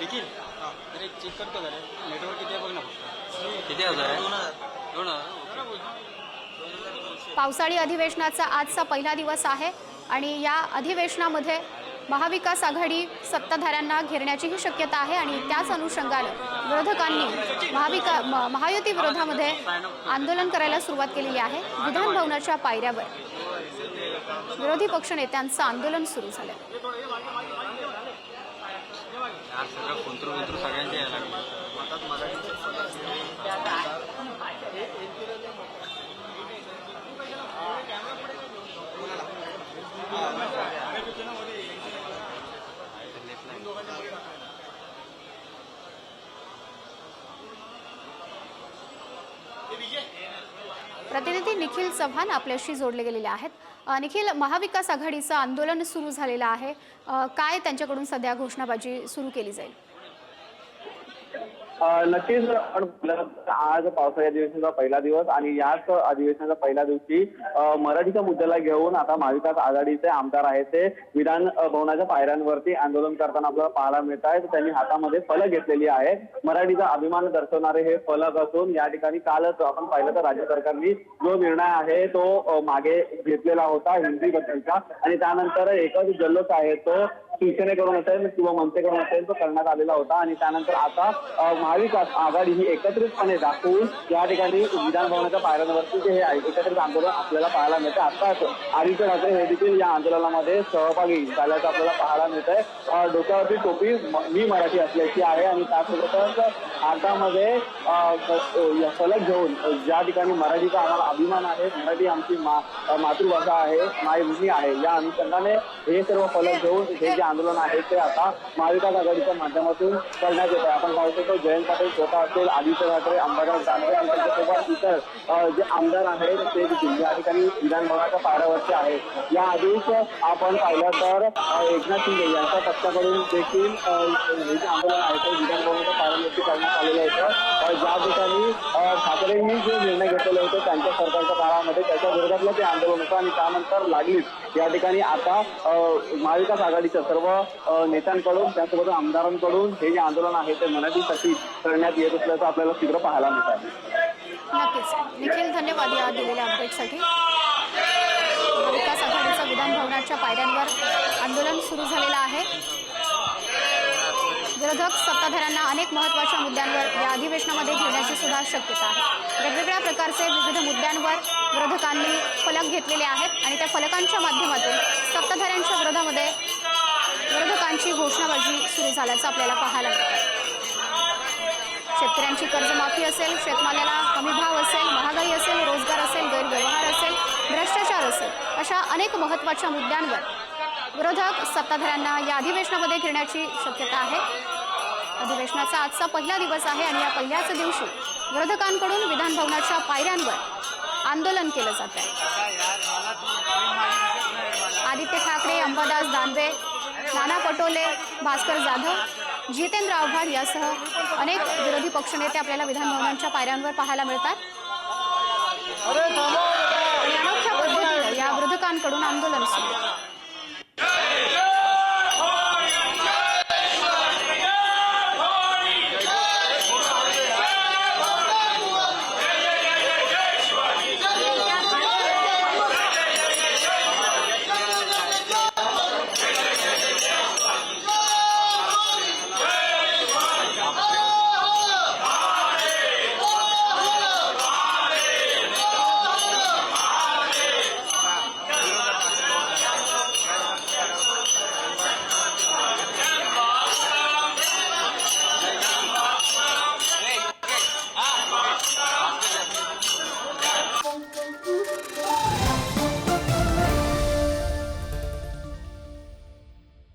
Nikhil check करतो का रे network किती आहे बघ ना फक्त. किती हजार आहे? दोन हजार. दोन हजार? पावसाळी अधिवेशनाचा आजचा पहिला दिवस आहे आणि या अधिवेशनामध्ये महाविकास आघाडी सत्ताधाऱ्यांना घेरण्याचीही शक्यता आहे आणि त्याच अनुषंगानं विरोधकांनी महाविका महायुती विरोधामध्ये आंदोलन करायला सुरुवात केलेली आहे. विधान भवनाच्या पायऱ्यावर विरोधी पक्षनेत्यांचं आंदोलन सुरू झालं यार सगळं कुंतरू कुंतरू सगळ्यांच्या यायला लागलं. मराठी प्रतिनिधी निखिल चव्हाण आपल्याशी जोडले गेलेले आहेत. निखिल महाविकास आघाडीचं आंदोलन सुरू झालेलं आहे. काय त्यांच्याकडून सध्या घोषणाबाजी सुरू केली जाईल? नक्कीच आपण आज पावसाळी अधिवेशनाचा पहिला दिवस आणि याच अधिवेशनाच्या पहिल्या दिवशी मराठीच्या मुद्द्याला घेऊन आता महाविकास आघाडीचे आमदार आहेत ते विधान भवनाच्या पायऱ्यांवरती आंदोलन करताना आपल्याला पाहायला मिळत आहे. त्यांनी हातामध्ये फलक घेतलेली आहे मराठीचा अभिमान दर्शवणारे हे फलक असून या ठिकाणी कालच आपण पाहिलं तर राज्य सरकारने जो निर्णय आहे तो मागे घेतलेला होता हिंदी बद्दलचा आणि त्यानंतर एकच जल्लोष आहे तो शिवसेनेकडून असेल किंवा मनसेकडून असेल तो करण्यात आलेला होता. आणि त्यानंतर आता महाविकास आघाडी ही एकत्रितपणे दाखवून या ठिकाणी विधानभवनाच्या पायऱ्यांवरती जे हे आहे, एकत्रित आंदोलन आपल्याला पाहायला मिळतं आताच आदित्य ठाकरे हे देखील या आंदोलनामध्ये सहभागी झाल्याचं आपल्याला पाहायला मिळतंय. आहे डोक्यावरती टोपी मी मराठी असल्याची आहे. आणि त्यासोबतच हातामध्ये अ, फलक घेऊन ज्या ठिकाणी मराठीचा आम्हाला अभिमान आहे मराठी आमची मातृभाषा आहे मायभूमी आहे या अनुषंगाने हे सर्व फलक घेऊन हे जे आंदोलन आहे ते आता महाविकास आघाडीच्या माध्यमातून करण्यात येत आहे. आपण पाहू शकतो जयंत पाटील स्वतः असेल आदित्य ठाकरे अंबादास दानवे आणि त्यांच्यासोबत इतर जे आमदार आहेत ते देखील या ठिकाणी विधान भवनाच्या आहेत. या आधीच आपण पाहिलं तर एकनाथ शिंदे यांच्या पक्षाकडून देखील हे जे आंदोलन आहे ते विधानभवनाच्या पायऱ्यावरती करण्यात आलेलं होतं. ज्या ठिकाणी ठाकरेंनी जे निर्णय घेतलेले होते त्यांच्या सरकार काळामध्ये त्याच्या विरोधातलं ते आंदोलन होतं आणि त्यानंतर लागलीच. या ठिकाणी आता महाविकास आघाडीच्या सर्व नेत्यांकडून त्यासोबत आमदारांकडून हे जे आंदोलन आहे ते मराठीसाठी करण्यात येत असल्याचं आपल्याला तीव्र पाहायला मिळत आहे. नक्कीच. निखिल धन्यवाद या दिलेल्या अपडेटसाठी महाविकास आघाडीचं विधान भवनाच्या पायऱ्यांवर आंदोलन सुरू झालेलं आहे. विरोधक सत्ताधाऱ्यांना अनेक महत्त्वाच्या मुद्द्यांवर या अधिवेशनामध्ये घेण्याची सुद्धा शक्यता आहे. वेगवेगळ्या प्रकारचे विविध मुद्द्यांवर विरोधकांनी फलक घेतलेले आहेत आणि त्या फलकांच्या माध्यमातून सत्ताधाऱ्यांच्या विरोधामध्ये विरोधकांची घोषणाबाजी सुरू झाल्याचं आपल्याला पाहायला मिळतं. शेतकऱ्यांची कर्जमाफी असेल शेतमाल्याला कमी भाव असेल महागाई असेल रोजगार असेल गैरव्यवहार असेल भ्रष्टाचार असेल अशा अनेक महत्त्वाच्या मुद्द्यांवर विरोधक सत्ताधाऱ्यांना या अधिवेशनामध्ये घेण्याची शक्यता आहे. अधिवेशनाचा आजचा पहिला दिवस आहे आणि या पहिल्याच दिवशी विरोधकांकडून विधान भवनाच्या पायऱ्यांवर आंदोलन केलं जात आहे. आदित्य ठाकरे अंबादास दानवे नाना पटोले भास्कर जाधव जितेंद्र आव्हाड यासह अनेक विरोधी पक्षनेते आपल्याला विधान भवनांच्या पायऱ्यांवर पाहायला मिळतात. आणि अनोख्या पद्धतीनं या विरोधकांकडून आंदोलन सुरू.